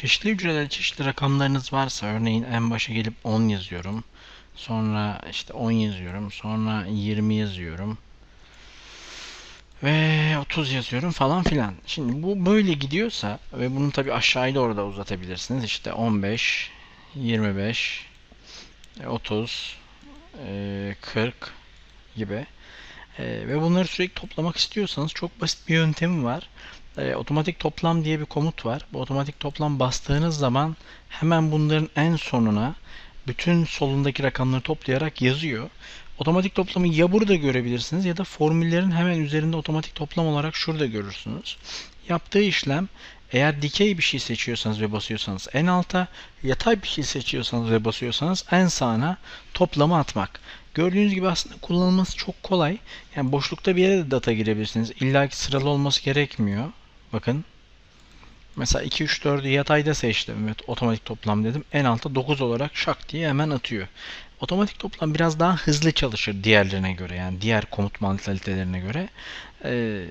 Çeşitli hücrelerde çeşitli rakamlarınız varsa örneğin en başa gelip 10 yazıyorum. Sonra işte 10 yazıyorum. Sonra 20 yazıyorum. Ve 30 yazıyorum falan filan. Şimdi bu böyle gidiyorsa ve bunu tabii aşağıya doğru da uzatabilirsiniz. İşte 15, 25, 30, e, 40 gibi. E, ve bunları sürekli toplamak istiyorsanız çok basit bir yöntemi var. E, otomatik toplam diye bir komut var. Bu otomatik toplam bastığınız zaman hemen bunların en sonuna bütün solundaki rakamları toplayarak yazıyor. Otomatik toplamı ya burada görebilirsiniz ya da formüllerin hemen üzerinde otomatik toplam olarak şurada görürsünüz. Yaptığı işlem eğer dikey bir şey seçiyorsanız ve basıyorsanız en alta, yatay bir şey seçiyorsanız ve basıyorsanız en sağına toplamı atmak. Gördüğünüz gibi aslında kullanılması çok kolay. Yani boşlukta bir yere de data girebilirsiniz. İlla ki sıralı olması gerekmiyor. Bakın. Mesela 2, 3, 4'ü yatayda seçtim. Evet, otomatik toplam dedim. En alta 9 olarak şak diye hemen atıyor. Otomatik toplam biraz daha hızlı çalışır diğerlerine göre. Yani diğer komut mantalitelerine göre. Ee,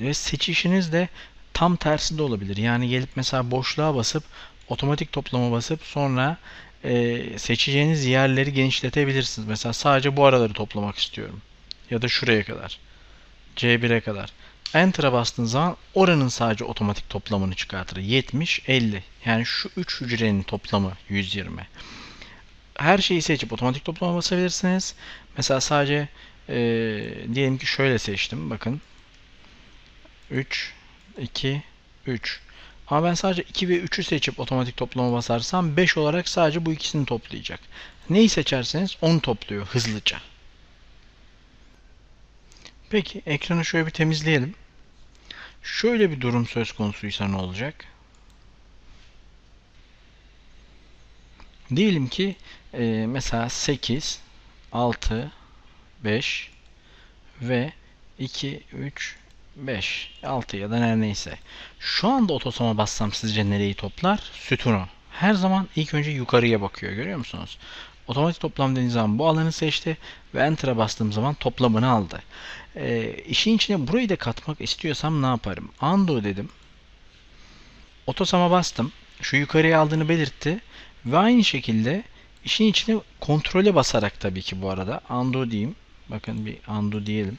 ve seçişiniz de tam tersi de olabilir. Yani gelip mesela boşluğa basıp otomatik toplama basıp sonra e, seçeceğiniz yerleri genişletebilirsiniz. Mesela sadece bu araları toplamak istiyorum. Ya da şuraya kadar. C1'e kadar. Enter'a bastığın zaman oranın sadece otomatik toplamını çıkartır. 70, 50. Yani şu 3 hücrenin toplamı 120. Her şeyi seçip otomatik toplama basabilirsiniz. Mesela sadece e, diyelim ki şöyle seçtim. Bakın. 3, 2, 3. Ama ben sadece 2 ve 3'ü seçip otomatik toplama basarsam 5 olarak sadece bu ikisini toplayacak. Neyi seçerseniz onu topluyor hızlıca. Peki ekranı şöyle bir temizleyelim. Şöyle bir durum söz konusuysa ne olacak? Diyelim ki e, mesela 8, 6, 5 ve 2, 3, 5, 6 ya da her neyse. Şu anda otosama bassam sizce nereyi toplar? Sütunu. Her zaman ilk önce yukarıya bakıyor. Görüyor musunuz? Otomatik toplam dediğiniz zaman bu alanı seçti ve Enter'a bastığım zaman toplamını aldı. E, işin içine burayı da katmak istiyorsam ne yaparım? Undo dedim. Otosama bastım. Şu yukarıya aldığını belirtti. Ve aynı şekilde işin içine kontrole basarak tabii ki bu arada undo diyeyim. Bakın bir undo diyelim.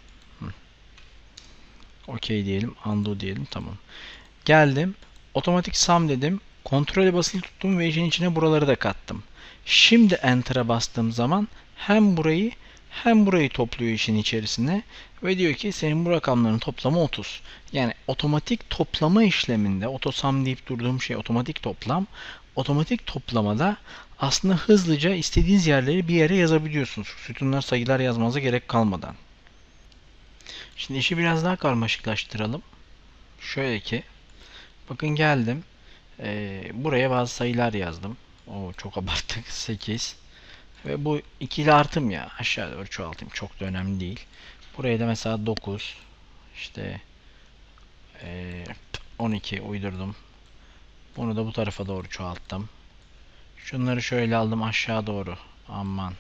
OK diyelim. Undo diyelim. Tamam. Geldim. Otomatik sum dedim. Kontrole basılı tuttum ve işin içine buraları da kattım. Şimdi Enter'a bastığım zaman hem burayı hem burayı topluyor işin içerisine ve diyor ki senin bu rakamların toplamı 30. Yani otomatik toplama işleminde otosam deyip durduğum şey otomatik toplam. Otomatik toplamada aslında hızlıca istediğiniz yerleri bir yere yazabiliyorsunuz. Sütunlar sayılar yazmanıza gerek kalmadan. Şimdi işi biraz daha karmaşıklaştıralım. Şöyle ki bakın geldim. Ee, buraya bazı sayılar yazdım. O çok abarttık. 8 ve bu ikili artım ya. Aşağı doğru çoğaltayım. Çok da önemli değil. Buraya da mesela 9 işte e, 12 uydurdum. Bunu da bu tarafa doğru çoğalttım. Şunları şöyle aldım aşağı doğru. Aman.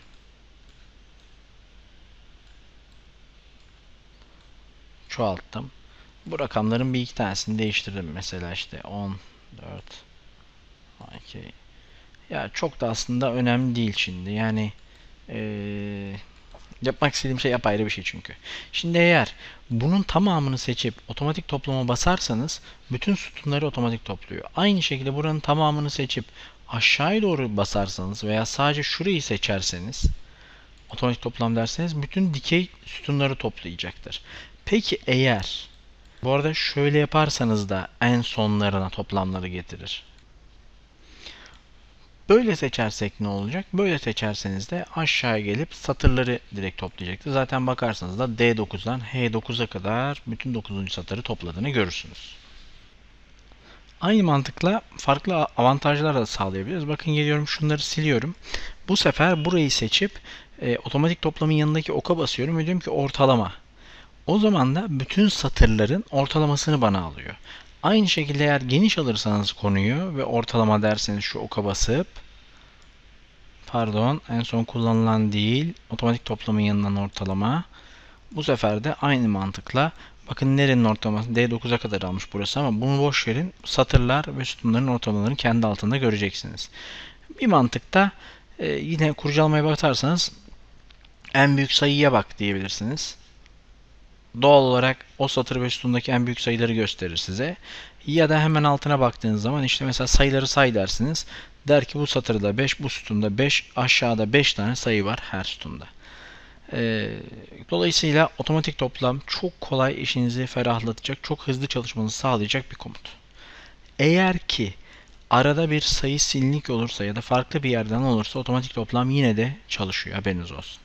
Çoğalttım. Bu rakamların bir iki tanesini değiştirdim. Mesela işte 10, 4, 12. Ya çok da aslında önemli değil şimdi. Yani ee, yapmak istediğim şey apayrı bir şey çünkü. Şimdi eğer bunun tamamını seçip otomatik toplama basarsanız bütün sütunları otomatik topluyor. Aynı şekilde buranın tamamını seçip aşağıya doğru basarsanız veya sadece şurayı seçerseniz otomatik toplam derseniz bütün dikey sütunları toplayacaktır. Peki eğer bu arada şöyle yaparsanız da en sonlarına toplamları getirir. Böyle seçersek ne olacak? Böyle seçerseniz de aşağıya gelip satırları direkt toplayacaktır. Zaten bakarsanız da D9'dan H9'a kadar bütün 9. satırı topladığını görürsünüz. Aynı mantıkla farklı avantajlar da sağlayabiliriz. Bakın geliyorum şunları siliyorum. Bu sefer burayı seçip e, otomatik toplamın yanındaki oka basıyorum ve diyorum ki ortalama. O zaman da bütün satırların ortalamasını bana alıyor. Aynı şekilde eğer geniş alırsanız konuyu ve ortalama derseniz şu oka basıp pardon en son kullanılan değil otomatik toplamın yanından ortalama bu sefer de aynı mantıkla Bakın nerenin ortalaması? D9'a kadar almış burası ama bunu boş verin. Satırlar ve sütunların ortalamalarını kendi altında göreceksiniz. Bir mantıkta e, yine kurcalamaya bakarsanız en büyük sayıya bak diyebilirsiniz. Doğal olarak o satır ve sütundaki en büyük sayıları gösterir size. Ya da hemen altına baktığınız zaman işte mesela sayıları say dersiniz. Der ki bu satırda 5, bu sütunda 5, aşağıda 5 tane sayı var her sütunda. Ee, dolayısıyla otomatik toplam çok kolay işinizi ferahlatacak, çok hızlı çalışmanızı sağlayacak bir komut. Eğer ki arada bir sayı silinlik olursa ya da farklı bir yerden olursa otomatik toplam yine de çalışıyor. Haberiniz olsun.